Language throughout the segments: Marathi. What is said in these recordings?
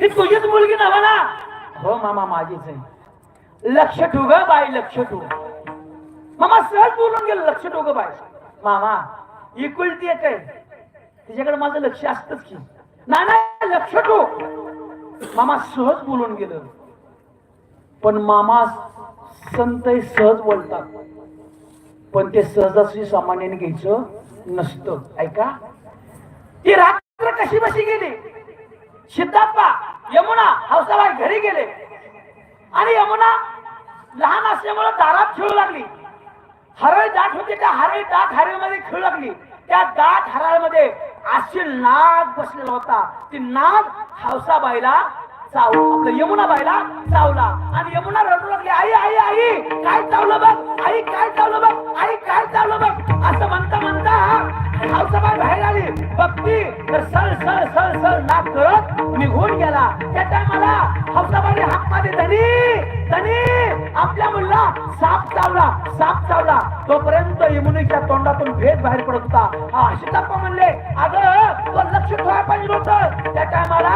ही तुझीच मुलगी ना मला हो मामा माझीच आहे. लक्ष ठेव ग लक्ष ठेव. मामा सहज बोलून गेलं लक्ष ठेव ग मामा इकुलती एक आहे. तिच्याकडे माझं लक्ष असतच की. ना नाही लक्ष ठेव. मामा सहज बोलून गेलं. पण मामा संत सहज बोलतात. पण ते सहजाशी सामान्याने घ्यायचं नसतं. ऐका? ती रात्र कशी बशी गेली? सिद्धाप्पा यमुना हौसाबाई घरी गेले. आणि यमुना लहान असल्यामुळे दारात खेळू लागली. हरळ दाट होती त्या हरळ दाट हरळमध्ये खेळू लागली. त्या दाट हरळमध्ये अशी नाग बसलेला होता. ती नाग हौसाबाईला चाव आपलं यमुना बाईला चावला. आणि यमुना रडू लागली आई आई आई काय चावलं बघ? आई काय चावलं बघ? आई काय चावलं बघ? असं म्हणता म्हणता हौसाबाई बघती तर सळ सळ सळ सळ नाक करत निघून गेला. त्या टायमाला हौसाबाने हाक मारे धनी धनी आपल्या मुलला साप चावला साप चावला. तोपर्यंत यमुनेच्या तोंडातून भेद बाहेर पडत होता. हा सीताप्पा म्हणले अगं तो लक्ष ठेवायला पाहिजे होत त्या टायमाला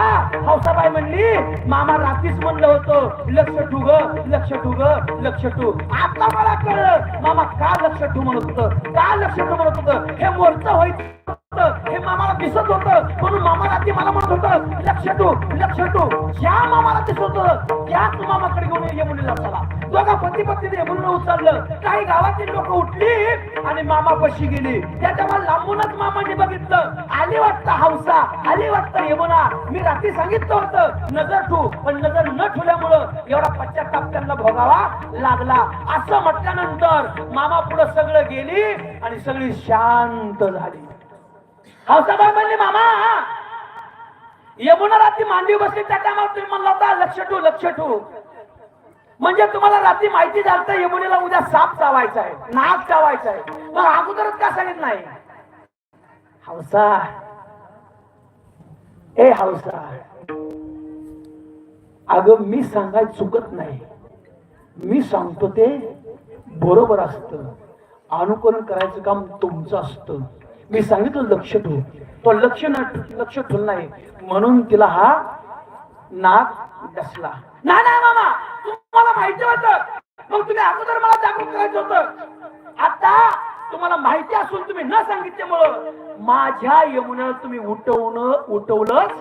हौसाबाई म्हणली मामा रात्रीच म्हणलं होतं लक्ष ठेवू ग लक्ष ठेवू ग लक्ष ठू आता मला कळलं मामा का लक्ष ठू म्हणत होतं का लक्ष ठू म्हणत होतं? हे मोर्च व्हायचं होतं म्हणून मामा रात्री मला म्हणत होतं लक्ष तू लक्ष ठेवू. ज्या मामाला दिसत होतं त्याच मामाकडे घेऊन यमुनेला चला. दोघा पती पत्नीने यमुनेला उचललं. काही गावातील लोक उठली आणि मामा पशी गेली. त्याच्या मला लांबूनच मामाने बघितलं. आली वाटतं हौसा आली वाटतं यमुना. मी रात्री सांगितलं होतं नजर ठू पण नजर न ठेवल्यामुळं एवढा पश्चाताप त्यांना भोगावा लागला. असं म्हटल्यानंतर मामा पुढे सगळं गेली आणि सगळी शांत झाली. हौसाबाई म्हणले मामा. यमुना रात्री मांडवी बसली त्या टायमाला तुम्ही म्हणला होता लक्ष ठेवू लक्ष ठेवू. म्हणजे तुम्हाला रात्री माहिती झालं तर यमुनेला उद्या साप चावायचा आहे नाग चावायचा आहे. मग अगोदरच का सांगित नाही? हौसा ए हौसा अगं मी सांगाय चुकत नाही. मी सांगतो ते बरोबर असतं. अनुकरण करायचं काम तुमचं असतं. मी सांगितलं लक्ष ठेव. तो लक्ष न लक्ष ठेवलं नाही. म्हणून तिला हा नाक डसला ना नाही मामा. तुम्हाला माहिती होतं. मग तुम्ही अगोदर मला जागरूक करायचं होतं. आता तुम्हाला माहिती असून तुम्ही न सांगितल्यामुळं माझ्या यमुना तुम्ही उठवणं उठवलंच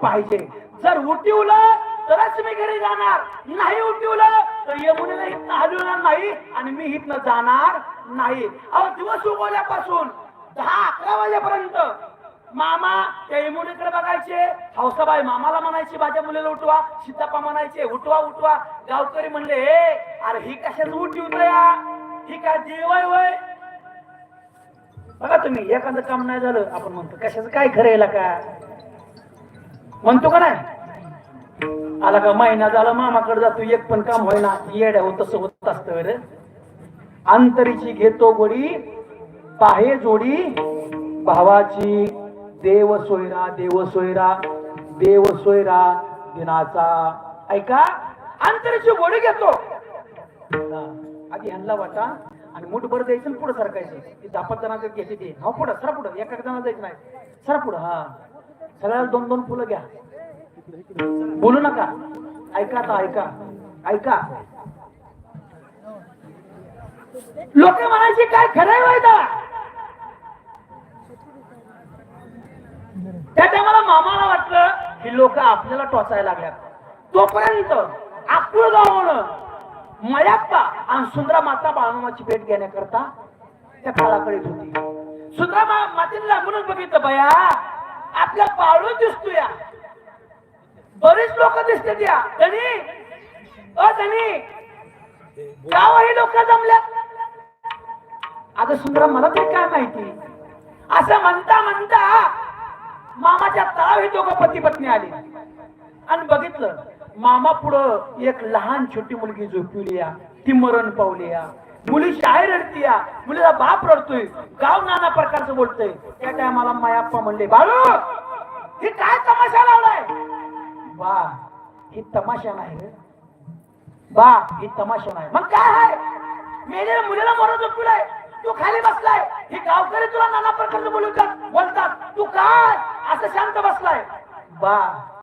पाहिजे. जर उठवलं तरच मी घरी जाणार. नाही उठवलं तर यमुनेला इथनं हलवणार नाही आणि मी इथनं जाणार नाही. अहो दिवस उगवल्यापासून दहा अकरा वाजेपर्यंत. मामा त्या मुलीकडे बघायचे. हौसाबाई मामाला म्हणायची माझ्या मुलीला उठवा. सीतापा म्हणायचे उठवा उठवा. गावकरी म्हणले हे अरे ही कशाच उठी या ही काय देव वय बघा तुम्ही एखादं काम नाही झालं. आपण म्हणतो कशाच काय खरं का? म्हणतो का नाही? आला का महिना झाला मामाकडे जातो एक पण काम होईना. येड्या होत तसं होत असतं रे अंतरीची घेतो गोडी पाहे जोडी. भावाची देव सोयरा देव सोयरा देव सोयरा दिनाचा. ऐका अंतरची गोडी घेतो. आधी ह्यांना वाटा आणि मुठ भर द्यायचं पुढे सरकायचं. दापत जणांचं ते. हा पुढं सरा पुढं. एका जणांना जायचं नाही. सरा पुढं हा. सगळ्याला दोन दोन फुलं घ्या. बोलू नका. ऐका आता ऐका. ऐका. लोक म्हणायचे काय खरंय वायदा आम्हाला वाटलं की लोक आपल्याला टोचायला लागल्यात. तोपर्यंत आकुळ गावनं मयाप्पा आणि सुंदरा माता बाळमाची भेट घेण्याकरता त्या काळाकडे होती. सुंदरा मा मातीने लागूनच बघितलं बया आपल्या बाळू दिसतो या बरेच लोक दिसते या. धनी. अ धनी. गावही लोक जमल्या. अगं सुंदरा मला ते काय माहिती? असं म्हणता म्हणता मामाच्या ताव हे दोघं पती पत्नी आली. आणि बघितलं मामा पुढं एक लहान छोटी मुलगी झोपवली ती मरण पावली मुली शाळेत रडती या मुलीला बाप रडतोय. गाव नाना प्रकारचं बोलतोय. त्या टायमाला मायाप्पा म्हणले बाळू हे काय तमाशा लावलाय? बा ही तमाशा नाही बा ही तमाशा नाही. मग काय आहे? मेले मुलीला मरण झोपलाय तू खाली बसलाय. हे गावकरी तुला नाना प्रकारचं बोलतात बोलतात. तू काय? असं शांत बसलाय. बा.